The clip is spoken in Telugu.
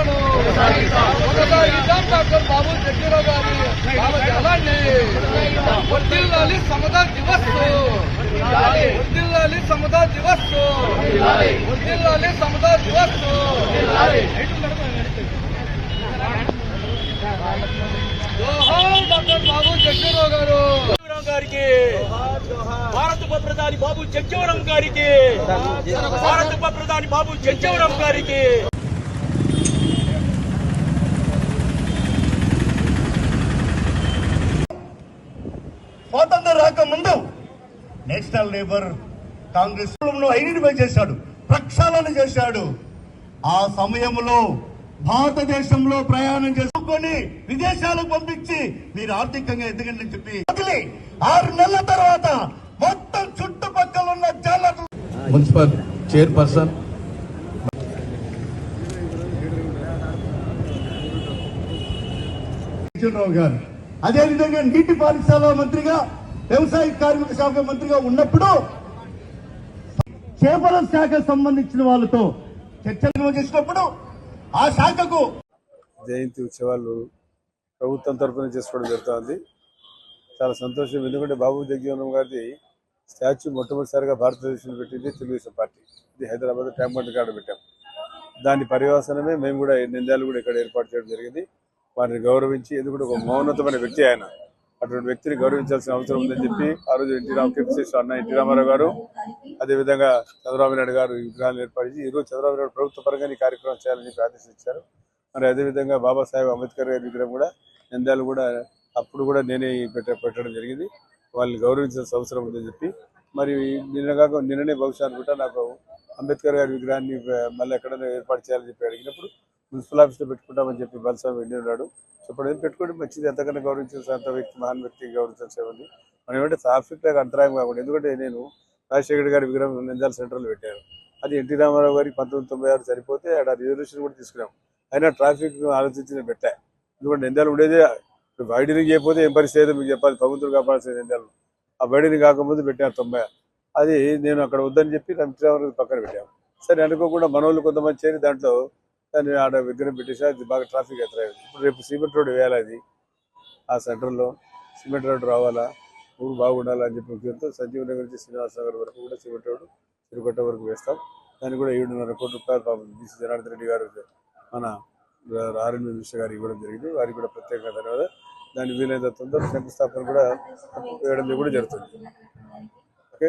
పాలనను కొనసాగిద్దాం డాక్టర్ బాబు జగ్గిరావు గారి భావజాలాన్ని వర్దిల్లాలి సమతా దివస్ వర్దిల్లాలి సమతా దివస్ వర్దిల్లాలి సమతా దివస్ జోహార్ డాక్టర్ బాబు జగ్గిరావు గారు. గారికి భారత ఉప ప్రధాని బాబు జగ్జీవరం గారికి భారత ఉప ప్రధాని బాబు జగ్జీవరం గారికి. రాకముందు నేషనల్ లేబర్ కాంగ్రెస్ ఐడెంటిఫై చేశాడు ప్రక్షాళన చేశాడు. ఆ సమయంలో భారతదేశంలో ప్రయాణం చేసుకొని విదేశాలకు పంపించి మీరు ఆర్థికంగా ఎదగండి అని చెప్పి వదిలి ఆరు నెలల తర్వాత మొత్తం చుట్టుపక్కల ఉన్న జాలర్లు మున్సిపల్ చైర్పర్సన్. రావు గారు అదేవిధంగా నీటి పారిశ్రమ మంత్రిగా వ్యవసాయ కార్మిక శాఖ మంత్రిగా ఉన్నప్పుడు చేపల శాఖ సంబంధించిన వాళ్ళతో చర్చలు చేసినప్పుడు ఆ శాఖకు జయంతి ఉత్సవాలు ప్రభుత్వం తరఫున చేసుకోవడం జరుగుతుంది. చాలా సంతోషం. ఎందుకంటే బాబు జగజీవనం గారిది స్టాచ్యూ మొట్టమొదటిసారిగా భారతదేశంలో పెట్టింది తెలుగుదేశం పార్టీ. ఇది హైదరాబాద్ ట్యాంక్ బండ్ కాడ పెట్టాం. దాని పర్యవసనమే మేము కూడా నిందాలు కూడా ఇక్కడ ఏర్పాటు చేయడం జరిగింది. వారిని గౌరవించి ఎందుకంటే ఒక మౌన్నతమైన వ్యక్తి ఆయన. అటువంటి వ్యక్తిని గౌరవించాల్సిన అవసరం ఉందని చెప్పి ఆ రోజు ఎన్టీ రామ్ కీర్తిశేషు అన్న ఎన్టీ రామారావు గారు అదేవిధంగా చంద్రబాబు నాయుడు గారు ఈ విగ్రహాలు ఏర్పాటు చేసి ఈరోజు చంద్రబాబు నాయుడు ప్రభుత్వ పరంగా ఈ కార్యక్రమం చేయాలని చెప్పి ఆదేశించారు. మరి అదేవిధంగా బాబాసాహెబ్ అంబేద్కర్ గారి విగ్రహం కూడా నిందాలు కూడా అప్పుడు కూడా నేనే పెట్ట పెట్టడం జరిగింది. వాళ్ళని గౌరవించాల్సిన అవసరం ఉందని చెప్పి మరి నిన్న కాక నిన్ననే బహుశా అనుకుంటా నాకు అంబేద్కర్ గారి విగ్రహాన్ని మళ్ళీ ఎక్కడైనా ఏర్పాటు చేయాలని చెప్పి అడిగినప్పుడు మున్సిపల్ ఆఫీస్లో పెట్టుకుంటామని చెప్పి బలసాబ్ వెళ్ళి ఉన్నాడు. చెప్పడం ఏం పెట్టుకోండి మంచిది. ఎంతకన్నా గౌరవించాల్సిన అంత వ్యక్తి మహాన్ వ్యక్తి గౌరవించాల్సి ఉంది. మనం ఏమంటే ట్రాఫిక్ లాగా అంతరాయం కాకుండా ఎందుకంటే నేను రాజశేఖర్ గారి విగ్రహం నిందాల సెంటర్లో పెట్టాను. అది ఎన్టీ రామారావు గారికి పంతొమ్మిది తొంభై ఆరు సరిపోతే ఆడ రిజర్వేషన్ కూడా తీసుకున్నాం. అయినా ట్రాఫిక్ ఆలోచించి నేను పెట్టా. ఎందుకంటే నిందాలు ఉండేదే. వైడనింగ్ చేయకపోతే ఏం పరిస్థితి మీకు చెప్పాలి. ప్రభుత్వం కాపాడాల్సిన నిందాలు ఆ వైడనింగ్ కాకముందు పెట్టాను తొంభై అది నేను అక్కడ వద్దని చెప్పి రంగరావు పక్కన పెట్టాను. సరే అనుకోకుండా మనోళ్ళు కొంతమంది చేరి దాంట్లో దాన్ని ఆడ విగ్రహం పెట్టేసి అది బాగా ట్రాఫిక్ ఎత్తరైంది ఇప్పుడు రేపు సిమెంట్ రోడ్ వేయాలి అది ఆ సెంటర్లో సిమెంట్ రోడ్ రావాలా? ఊరు బాగుండాలి అని చెప్పి ఉద్దేశంతో సంజీవ్ నగర్ నుంచి శ్రీనివాస నగర్ వరకు కూడా సిమెంట్ రోడ్ తిరుపతి వరకు వేస్తాం. దాన్ని కూడా ఏడున్నర కోట్ల రూపాయలు పాపం బీసీ జనార్దన్ రెడ్డి గారు మన ఆర్ఎన్ మినిస్టర్ గారు ఇవ్వడం జరిగింది. వారికి కూడా ప్రత్యేకంగా ధన్యవాదాలు. దాన్ని వీలైనంత తొందరగా శంకుస్థాపన కూడా వేయడం కూడా జరుగుతుంది. ఓకే?